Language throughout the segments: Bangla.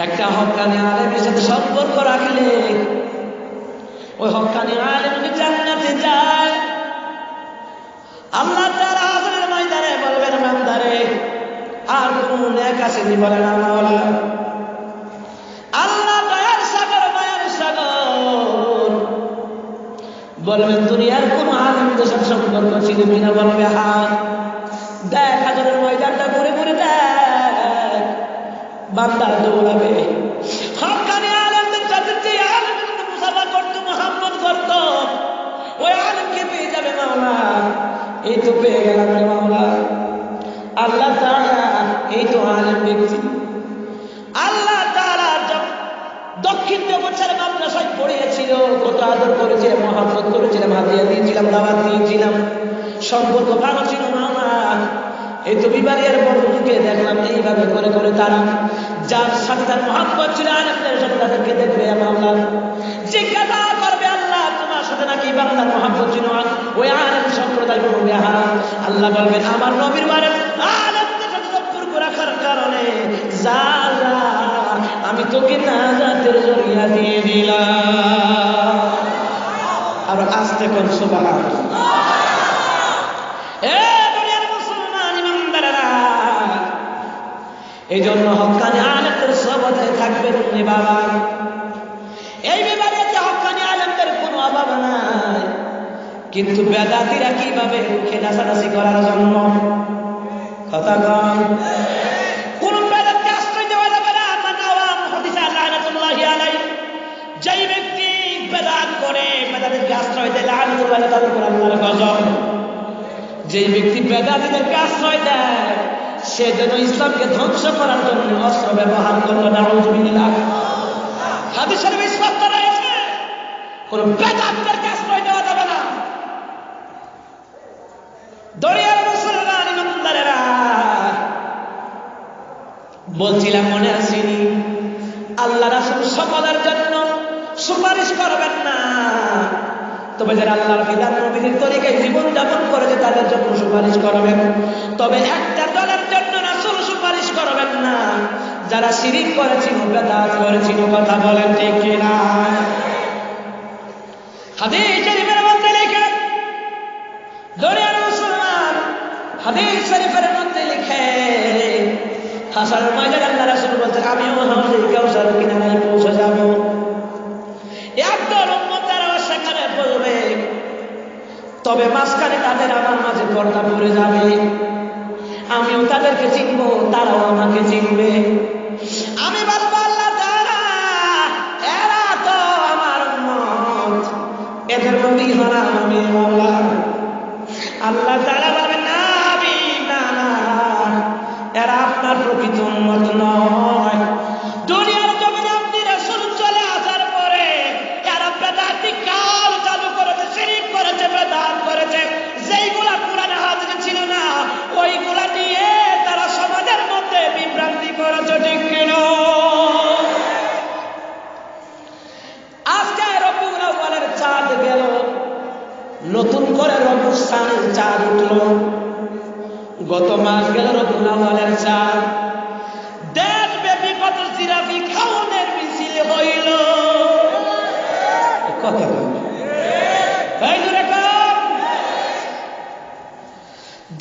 একটা হকানি আলেমের সাথে সম্পর্ক রাখলে ওই হকানি আলেম জান্নাতে যায়, আল্লাহ তারা হাজারের বলবেন মান্দারে আর কোন এক আসেনি বলেন আমার আল্লাহ দয়ার সাগর, মায়ার সাগর। বলবেন, দুনিয়ার কোন আনন্দের সাথে সম্পর্ক ছিল কিনা? বলবে হ্যাঁ। বান্দা দৌড়াবে। হকানি আলমদের সাথে যে আলম মুসাফা করতো, মোহাম্মদ করতো, ওই আলমকে পেয়ে যাবে মাওলা? এই তো পেয়ে গেলাম রে মাওলা। আল্লাহ তাআলা এই তো আলেম ব্যক্তি। আল্লাহ তাআলা দক্ষিণ দেবছর মাদ্রাসায় পড়িয়েছিল, কত আদর করেছিলাম, মহাব্বত করেছিলাম হাতিয়া দিয়েছিলাম, দাওয়াত দিয়েছিলাম, সম্পর্ক ভালো ছিল মামা এই তো বিবারিয়ার বন্ধুকে দেখলাম, এইভাবে করে করে তারা যার সাথে তার মহাব্বত ছিল আনন্দের সাথে তাদেরকে দেখবে মামলা। জিজ্ঞাসা করবে আল্লাহ, তোমার সাথে নাকি বাংলার মহাব্বত ছিল ওই আনন্দ সম্প্রদায় বলবে হ্যাঁ আল্লাহ বলবেন, আমার নবীর বারে আনন্দের সাথে সম্পর্ক রাখার কারণে যা আমি তোকে নাজাতের জরিয়া দিয়ে দিলাম। আবার আসতে কোন সুবাহ এই জন্য হকানি আলেমদের সবতে থাকবেন উনি বাবা। এই বিবাদে হকানি আলেমদের কোনো অভাব নাই। কিন্তু বেদাতিরা কীভাবে মুখে নাচানাচি করার জন্য? কথা কম কোন বেদাতকে আশ্রয় দেওয়া যাবে না? মানাওয়াম হদিসা লানাতুল্লাহি আলাই যেই ব্যক্তি বেদাত করে, বেদাতকে আশ্রয় দেয়, লানাতুল্লাহি তাদের উপর আল্লাহর গজব। যেই ব্যক্তি বেদাতিদেরকে আশ্রয় দেয় সে যেন ইসলামকে ধ্বংস করার জন্য অস্ত্র ব্যবহার করল, নাউজুবিল্লাহ। হাদিসের স্পষ্ট রয়েছে। কোন বেদাতদেরকে আশ্রয় দেওয়া যাবে না। দরিয়ার মুসলমান বলছিলাম মনে আসেনি, আল্লাহ রাসুল সকলের জন্য সুপারিশ করবেন না। তবে যারা আল্লাহর বিধান নবীদের তরিকায় জীবন যাপন করেছে, তাদের জন্য সুপারিশ করবেন। তবে একটা যারা শিরিক করেছিল বেদাত করেছিল কথা বলেন ঠিক কিনা? হাদিস শরীফের মধ্যে লেখে দরিয়ার মুসলমান হাদিস শরীফের মধ্যে লিখে, হাসান ময়দান আল্লাহ রাসূল বলছে আমিও হাউজে কাউসার কিনারায় পৌঁছে যাব। একদল উম্মতেরা সেখানে বলবে, তবে মাঝখানে তাদের আমার মাঝে পর্দা পড়ে যাবে। আমিও তাদেরকে চিনবো, তারাও আমাকে চিনবে। আমি বলব আল্লাহ এরা তো আমার মত এদের হারাম আমি আল্লাহ নতুন করে রবুল সানের চাঁদ উঠল। গত মাস গেল আউয়ালের চাঁদ। দেশ ব্যাপী কত জিরাফি খাওয়ানোর মিছিল হইল। কথা এই দূরে কম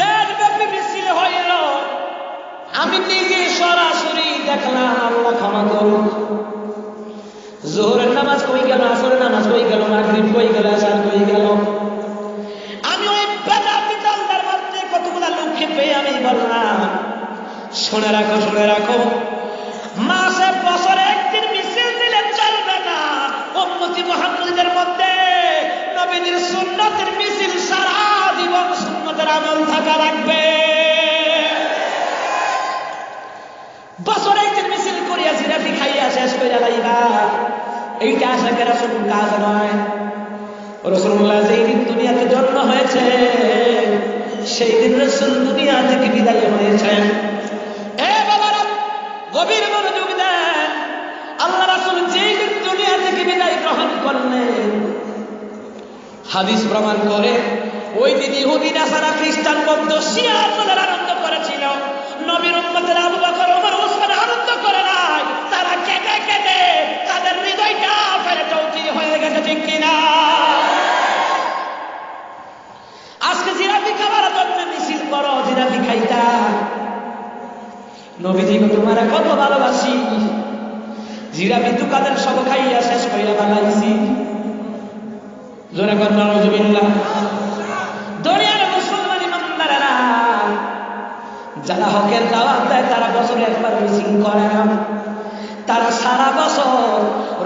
দেশ ব্যাপী মিছিল হইল। আমি নিজে সরাসরি দেখলাম, আল্লাহ ক্ষমা করুন জোহরের নামাজ কই গেল, আসরের নামাজ কই গেল, মাগরিব কই গেল, আসার কই গেল? শুনে রাখো শুনে রাখো। মাসে বছরে একদিন মিছিল দিলে চলবে না। উম্মতি মুহাম্মদের মধ্যে নবীদের সুন্নতের মিছিল সারা জীবন সুন্নতের আমল থাকা লাগবে। বছরে একদিন মিছিল করিয়া জিরাফি খাইয়া শেষ করে লাইবা। এইটা আশাকে রাসুল কাজ নয়। রসুল্লাহ যেই দিন দুনিয়াতে জন্ম হয়েছে, সেই দিন রসুল দুনিয়া থেকে বিদায় বাবারা গভীর মনোযোগ দেন। আল্লাহ রাসুল যেই দিন দুনিয়া থেকে বিদায় গ্রহণ করলেন, হাদিস প্রমাণ করে ওই দিন ইহুদি, নাসারা, খ্রিস্টান বন্ধ শিয়া আনন্দ করেছিল। নবীর উন্মতের আবু বকর, ওমর, ওসমান আনন্দ করে নাই। তারা কেটে কেটে তাদের হৃদয়টা ফেলে চৌচির হয়ে গেছে, ঠিক কিনা? আজকে জিরাপি খাবার জন্য মিছিল করো জিরাপি খাইতা। নবীজি তোমার কত ভালোবাসি। জিরা বিদ্যু কাদের সব খাইয়া শেষ কইরা বানাইছি। জোরে কর নজুবিল্লাহ দুনিয়ার মুসলমান ইমানদারেরা যারা হকের দাওয়াত দেয়, তারা বছরে একবার মিছিল করে তারা সারা বছর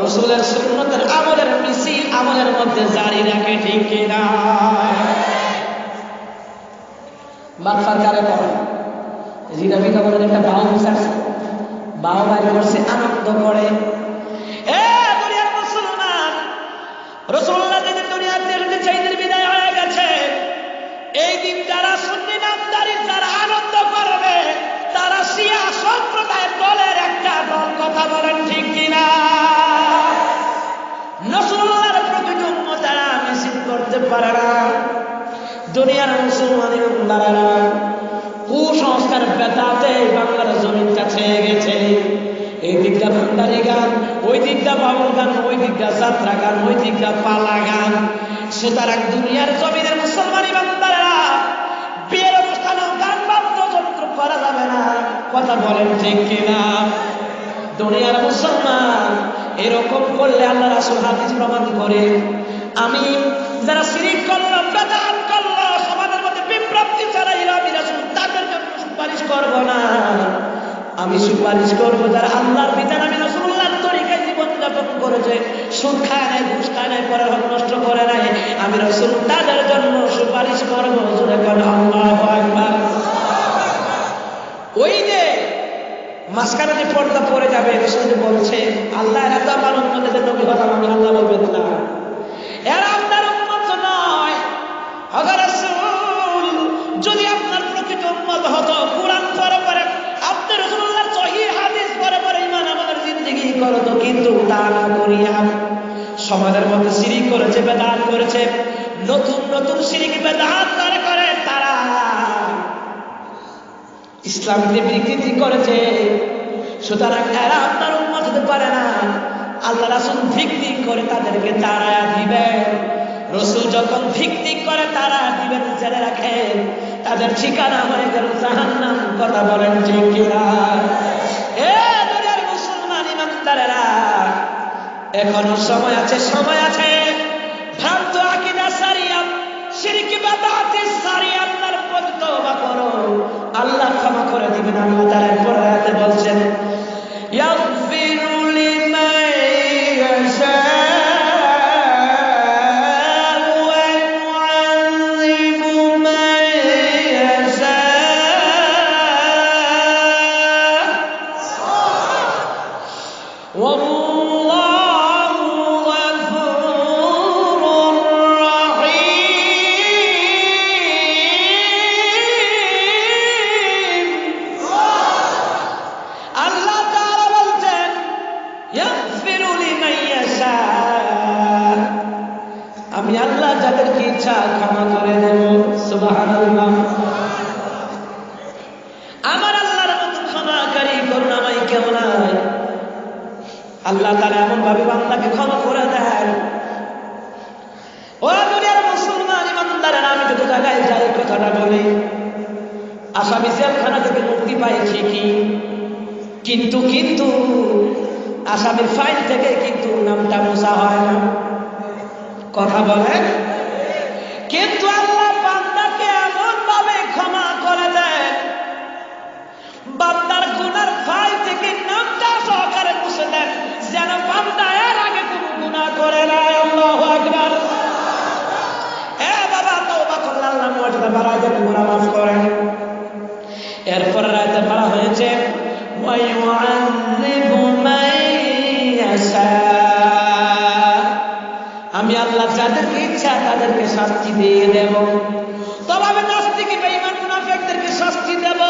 রসুলের সুন্নতের আমলের মিছিল আমলের মধ্যে জারি রাখে, ঠিক কিনা? মারফার কারে করে জিরা বিজ্ঞাপনের একটা বাউ মিশাচ্ছে বাউ বাইরে করছে আনন্দ করে। ওই দিকটা বাবুল গান ওই দিকটা যাত্রা গান ওই দিকটা পালা গান সুতরাং দুনিয়ার জমিনের মুসলমান ইমানদারেরা বিয়ের অনুষ্ঠানেও গান বাদ্যযন্ত্র করা যাবে না। কথা বলেন ঠিক কিনা? দুনিয়ার মুসলমান এরকম করলে আল্লাহ রাসুল হাদিস প্রমাণ করে, আমি যারা সিরিক করল বেদান করল, সমাজের মধ্যে বিপ্লব্ধি চালাইল আমি রাসুল তাদের জন্য সুপারিশ করব না। আমি সুপারিশ করব যারা আল্লাহর বিধান আমি করেছে সুদ খায় নাই ঘুষ খায় নাই, পরের হক নষ্ট করে নাই। আমি রসুল, তাদের জন্য সুপারিশ করব ওই যে মাঝখানে যে পর্দা পড়ে যাবে রসুল যে বলছে আল্লাহ এত আমার উন্মতের নবী কথা আমি আল্লাহ বলবেন না। কিন্তু তা না করিয়া সমাজের মধ্যে সিরিক করেছে, বেদাত করেছে, নতুন নতুন সিরিক বেদাত করে করে তারা ইসলামকে বিকৃতি করেছে। সুতরাং এরা আপনার উন্মত হতে পারে না। আল্লাহ রাসুল ভিত্তি করে তাদেরকে তারা দিবেন। রসুল যখন ভিত্তি করে তারা দিবেন, জেনে রাখেন, তাদের ঠিকানা হয়ে গেল জাহান্নাম কথা বলেন যে মুসলমান ইমানদারেরা এখনও সময় আছে সময় আছে। ভ্রান্ত আকিদা সারিয়া, শিরকি বাদাতে সারিয়া আল্লাহর প্রতি তওবা করো। আল্লাহ ক্ষমা করে দিবেন। আল্লাহ তাআলা পরে বলছেন আমার আল্লাহর মতো ক্ষমাকারী করুণাময় কেউ নাই। আল্লাহ তারা এমন ভাবে বান্দাকে ক্ষমা করে দেন। ও থেকে কিন্তু কিন্তু ফাইল থেকে কিন্তু নামটা হয় না। কথা বলে রাতে হয়েছে আমি আল্লাহ যাদেরকে ইচ্ছা তাদেরকে শাস্তি দিয়ে দেব। তবে আমি নাস্তিকি, বেঈমান, মুনাফিকদেরকে শাস্তি দেব।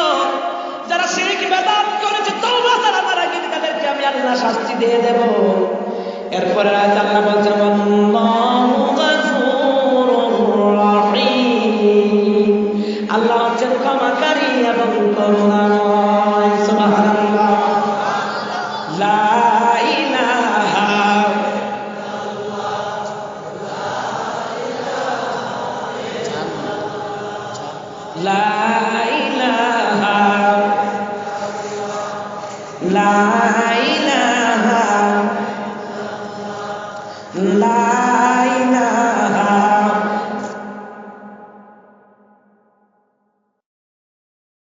যারা শিরিক, বেদাত করেছে, তওবা তারা মারা গেছে তাদেরকে আমি আল্লাহ শাস্তি দিয়ে দেব। এরপরে আল্লাহু La